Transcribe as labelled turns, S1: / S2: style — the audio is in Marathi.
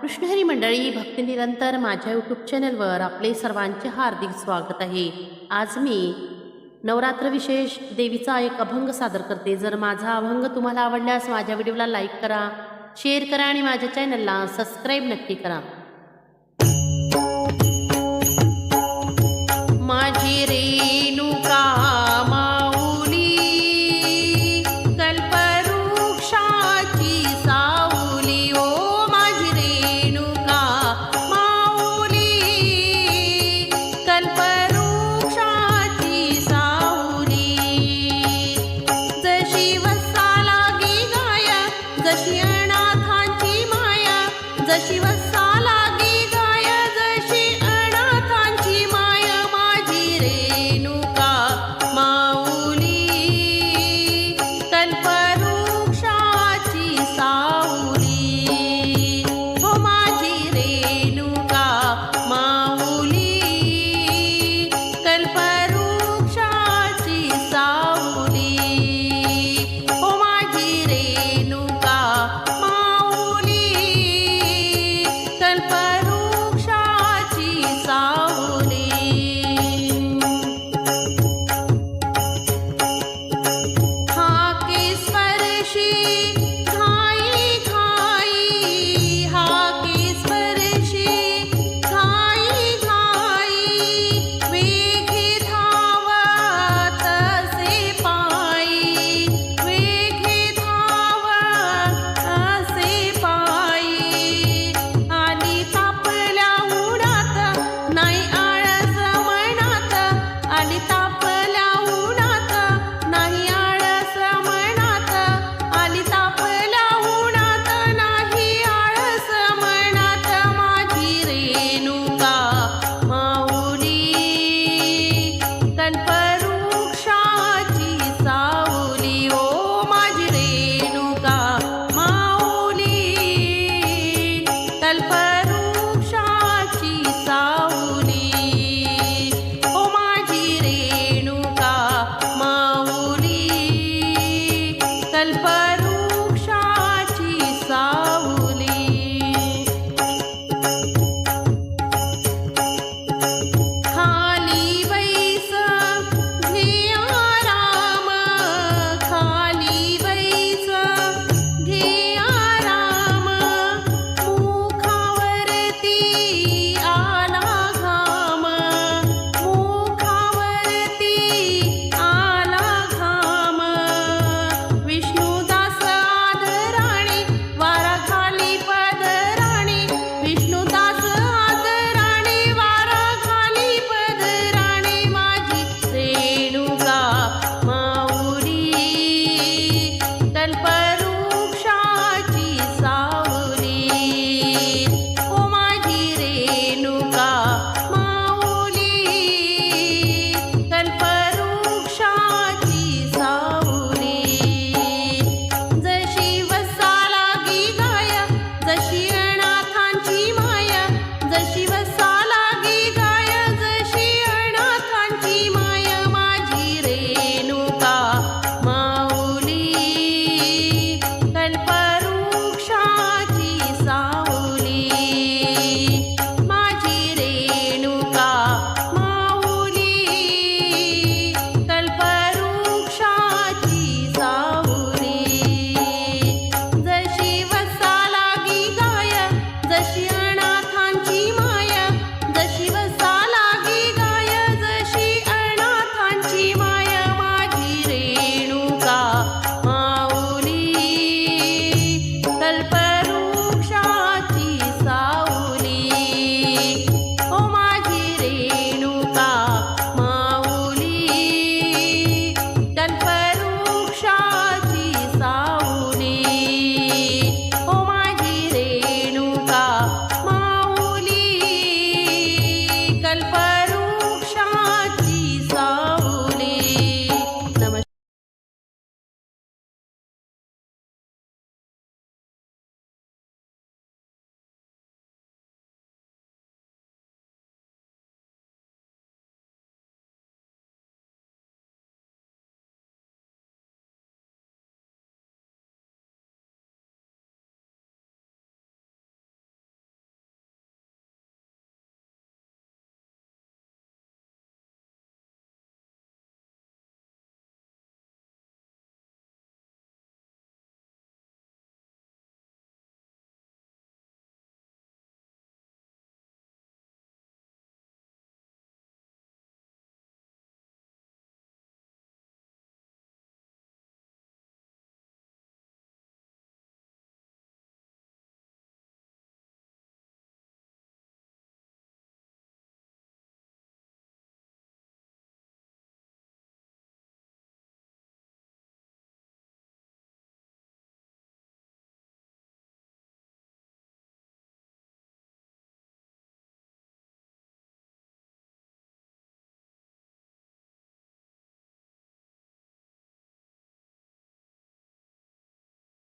S1: कृष्णहरी मंडळी भक्तिनिरंतर माझ्या यूट्यूब चॅनलवर आपले सर्वांचे हार्दिक स्वागत आहे. आज मी नवरात्र विशेष देवीचा एक अभंग सादर करते. जर माझा अभंग तुम्हाला आवडल्यास माझ्या व्हिडिओला लाईक करा शेअर करा आणि माझ्या चॅनलला सबस्क्राईब नक्की करा. जशी